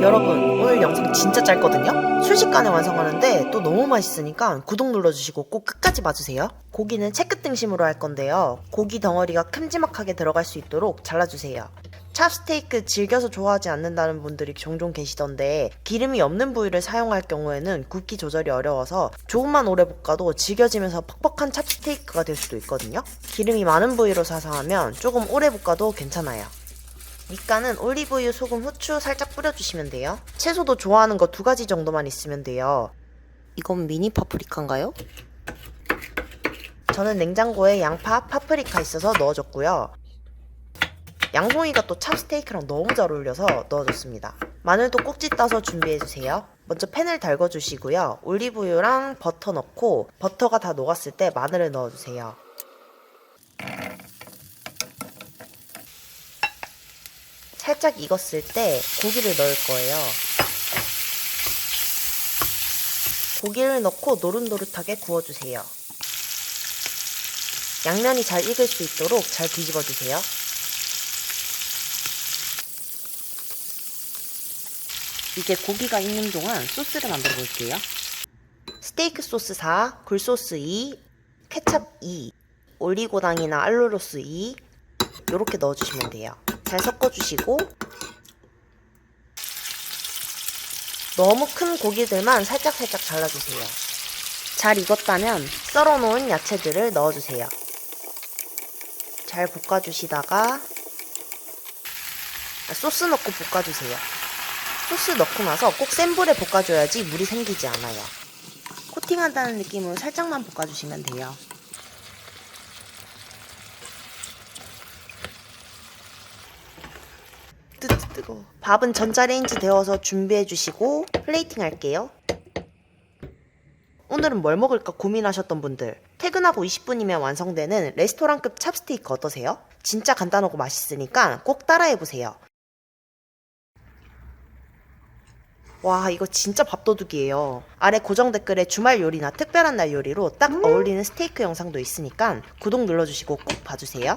여러분 오늘 영상 진짜 짧거든요? 순식간에 완성하는데 또 너무 맛있으니까 구독 눌러주시고 꼭 끝까지 봐주세요. 고기는 채끝 등심으로 할 건데요. 고기 덩어리가 큼지막하게 들어갈 수 있도록 잘라주세요. 찹스테이크 즐겨서 좋아하지 않는다는 분들이 종종 계시던데 기름이 없는 부위를 사용할 경우에는 굽기 조절이 어려워서 조금만 오래 볶아도 질겨지면서 퍽퍽한 찹스테이크가 될 수도 있거든요. 기름이 많은 부위로 사서 하면 조금 오래 볶아도 괜찮아요 밑간은 올리브유, 소금, 후추 살짝 뿌려주시면 돼요. 채소도 좋아하는 거 두 가지 정도만 있으면 돼요. 이건 미니 파프리카인가요? 저는 냉장고에 양파, 파프리카 있어서 넣어줬고요. 양송이가 또 찹스테이크랑 너무 잘 어울려서 넣어줬습니다. 마늘도 꼭지 따서 준비해주세요. 먼저 팬을 달궈주시고요. 올리브유랑 버터 넣고 버터가 다 녹았을 때 마늘을 넣어주세요. 살짝 익었을 때 고기를 넣을 거예요. 고기를 넣고 노릇노릇하게 구워주세요. 양면이 잘 익을 수 있도록 잘 뒤집어 주세요. 이제 고기가 익는 동안 소스를 만들어 볼게요. 스테이크 소스 4, 굴소스 2, 케찹 2, 올리고당이나 알로로스 2, 이렇게 넣어주시면 돼요. 잘 섞어주시고 너무 큰 고기들만 살짝살짝 잘라주세요. 잘 익었다면 썰어놓은 야채들을 넣어주세요. 잘 볶아주시다가 소스 넣고 볶아주세요. 소스 넣고 나서 꼭 센 불에 볶아줘야지 물이 생기지 않아요. 코팅한다는 느낌으로 살짝만 볶아주시면 돼요. 뜨, 뜨거. 밥은 전자레인지 데워서 준비해 주시고 플레이팅 할게요. 오늘은 뭘 먹을까 고민하셨던 분들 퇴근하고 20분이면 완성되는 레스토랑급 찹스테이크 어떠세요? 진짜 간단하고 맛있으니까 꼭 따라해 보세요. 와 이거 진짜 밥도둑이에요. 아래 고정 댓글에 주말 요리나 특별한 날 요리로 딱 어울리는 스테이크 영상도 있으니까 구독 눌러주시고 꼭 봐주세요.